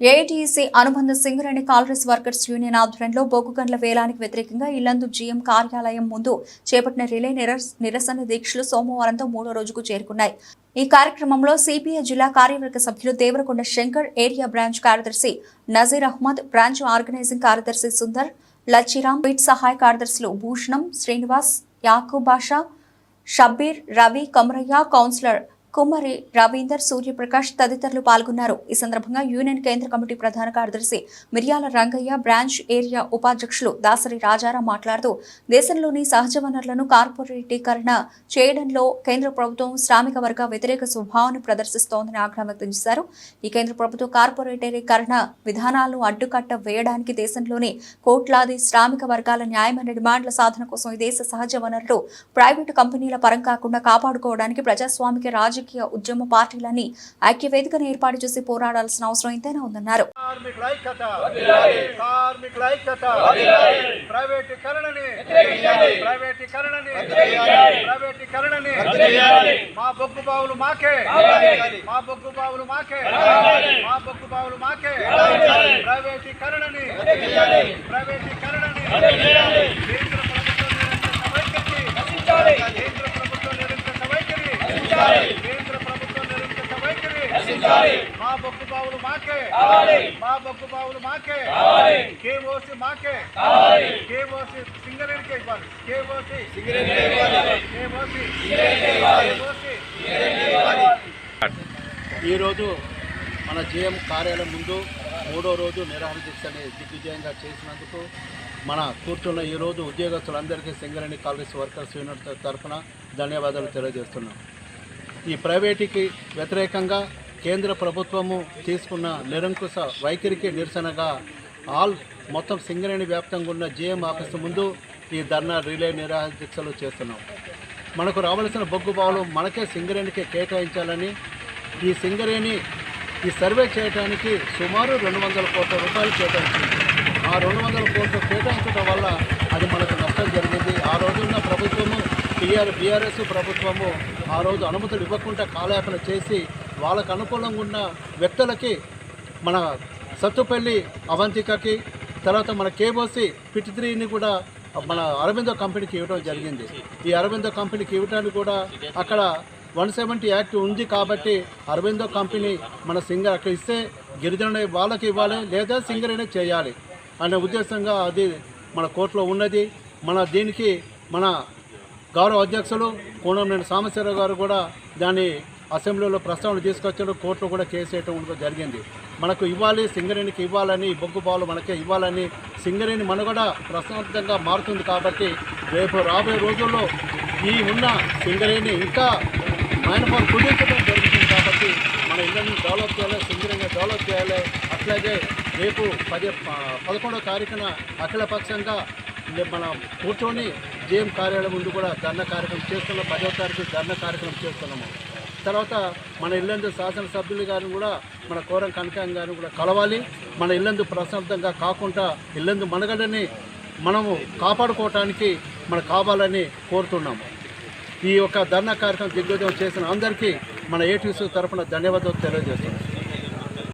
AITC అనుబంధ Singareni కాల్రెస్ workers union ఆధ్వర్యంలో బొగ్గు గంటల వేలానికి వ్యతిరేకంగా ఇల్లందు జీఎం కార్యాలయం ముందు చేపట్టిన రిలే నిరసన దీక్షలు సోమవారంతో మూడో రోజుకు చేరుకున్నాయి. ఈ కార్యక్రమంలో సిపిఐ జిల్లా కార్యవర్గ సభ్యులు దేవరకొండ శంకర్ ఏరియా బ్రాంచ్ కార్యదర్శి నజీర్ అహ్మద్ బ్రాంచ్ ఆర్గనైజింగ్ కార్యదర్శి సుందర్ లచ్చిరామ్ పీట్ సహాయ కార్యదర్శులు భూషణం శ్రీనివాస్ యాకూబ్ బాషా షబ్బీర్ రవి కమరయ్య కౌన్సిలర్ కుమ్మరి రవీందర్ సూర్యప్రకాష్ తదితరులు పాల్గొన్నారు. ఈ సందర్భంగా యూనియన్ కేంద్ర కమిటీ ప్రధాన కార్యదర్శి మిర్యాల రంగయ్య బ్రాంచ్ ఏరియా ఉపాధ్యక్షులు దాసరి రాజారాం మాట్లాడుతూ దేశంలోని సహజ వనరులను కార్పొరేటీకరణ చేయడంలో కేంద్ర ప్రభుత్వం శ్రామిక వర్గ వ్యతిరేక స్వభావాన్ని ప్రదర్శిస్తోందని ఆగ్రహం వ్యక్తం చేశారు. ఈ కేంద్ర ప్రభుత్వ కార్పొరేటీకరణ విధానాలను అడ్డుకట్ట వేయడానికి దేశంలోని కోట్లాది శ్రామిక వర్గాల న్యాయమైన డిమాండ్ల సాధన కోసం ఈ దేశ సహజ వనరులు ప్రైవేటు కంపెనీల పరం కాకుండా కాపాడుకోవడానికి ప్రజాస్వామిక రాజకీయ ఉద్యమ పార్టీలని ఐక్యవేదికను ఏర్పాటు చేసి పోరాడాల్సిన అవసరం ఎంతైనా ఉందన్నారు. కార్మికుల ఐక్యత కార్మికుల ఐక్యత మా బొగ్గు బావులు మాకే మా బొగ్గు బావులు మాకే మా బొగ్గు బావులు మాకే ప్రైవేటీకరణని ప్రైవేటీకరణని కేంద్ర ప్రభుత్వం నిరంతర వైఖరి కేంద్ర ప్రభుత్వం నిరంకుశ వైఖరి కేంద్ర ప్రభుత్వం నిరంకుశ వైఖరి మా బొగ్గు బావులు మాకే. మా బొగ్గు బావులు మాకే. కేఓసి మాకే. కేఓసి సింగరేణికే ఇవ్వాలి. కేఓసి కేఓసి కేఓసి ఈరోజు మన జేఎం కార్యాలయం ముందు మూడో రోజు నిరాహార దీక్షని దిగ్విజయంగా చేసినందుకు మన కూర్చున్న ఈరోజు ఉద్యోగస్తులందరికీ సింగరేణి కాంగ్రెస్ వర్కర్స్ యూనిట్ తరఫున ధన్యవాదాలు తెలియజేస్తున్నాం. ఈ ప్రైవేటుకి వ్యతిరేకంగా కేంద్ర ప్రభుత్వము తీసుకున్న నిరంకుశ వైఖరికి నిరసనగా ఆల్ మొత్తం సింగరేణి వ్యాప్తంగా ఉన్న జిఎం ఆఫీసు ముందు ఈ ధర్నా రిలే నిరాదీక్షలు చేస్తున్నాం. మనకు రావాల్సిన బొగ్గు బావులు మనకే సింగరేణికి కేటాయించాలని ఈ సింగరేణి ఈ సర్వే చేయడానికి సుమారు రెండు వందల కోట్ల రూపాయలు కేటాయించింది. ఆ రెండు వందల కోట్లు కేటాయించడం వల్ల అది మనకు నష్టం జరిగింది. ఆ రోజున్న ప్రభుత్వము టీఆర్ బీఆర్ఎస్ ప్రభుత్వము ఆ రోజు అనుమతులు ఇవ్వకుండా కాలయాపన చేసి వాళ్ళకు అనుకూలంగా ఉన్న వ్యక్తులకి మన సత్తుపల్లి అవంతికకి తర్వాత మన కేబోసి పిటి త్రీని కూడా మన అరవిందో కంపెనీకి ఇవ్వడం జరిగింది. ఈ అరవిందో కంపెనీకి ఇవ్వడానికి కూడా అక్కడ వన్ సెవెంటీ యాక్ట్ ఉంది కాబట్టి అరవిందో కంపెనీ మన సింగర్ అక్కడ ఇస్తే గిరిజన వాళ్ళకి ఇవ్వాలి లేదా సింగరేనే చేయాలి అనే ఉద్దేశంగా అది మన కోర్టులో ఉన్నది. మన దీనికి మన గౌరవ అధ్యక్షులు కోనంనేని సాంబశివరావు గారు కూడా దాన్ని అసెంబ్లీలో ప్రస్తావన తీసుకొచ్చాడు కోర్టులో కూడా కేసు వేయటం జరిగింది. మనకు ఇవ్వాలి సింగరేణికి ఇవ్వాలని బొగ్గు పాలు మనకే ఇవ్వాలని సింగరేణి మనుగడ ప్రశాంతంగా మారుతుంది కాబట్టి రేపు రాబోయే రోజుల్లో ఈ ఉన్న సింగరేణి ఇంకా మైనపాలు కుదించడం జరుగుతుంది కాబట్టి మన ఇళ్ళని డెవలప్ చేయాలి సింగరేణి డెవలప్ చేయాలి. అట్లాగే రేపు పది పదకొండవ తారీఖున అఖిలపక్షంగా మనం కూర్చొని జేఎం కార్యాలయం ముందు కూడా ధర్నా కార్యక్రమం చేస్తున్నాం. పదో తారీఖు ధర్నా కార్యక్రమం చేస్తున్నాము. తర్వాత మన ఇల్లందు శాసనసభ్యులు గారిని కూడా మన కోరం కనకాయం గారిని కూడా కలవాలి. మన ఇల్లందు ప్రశాంతంగా కాకుండా ఇల్లందు మనగడని మనము కాపాడుకోవటానికి మన కావాలని కోరుతున్నాము ఈ యొక్క ధర్నా కార్యక్రమం దిగ్విజయం చేసిన అందరికీ మన ఏటీసీ తరఫున ధన్యవాదాలు తెలియజేస్తున్నాం.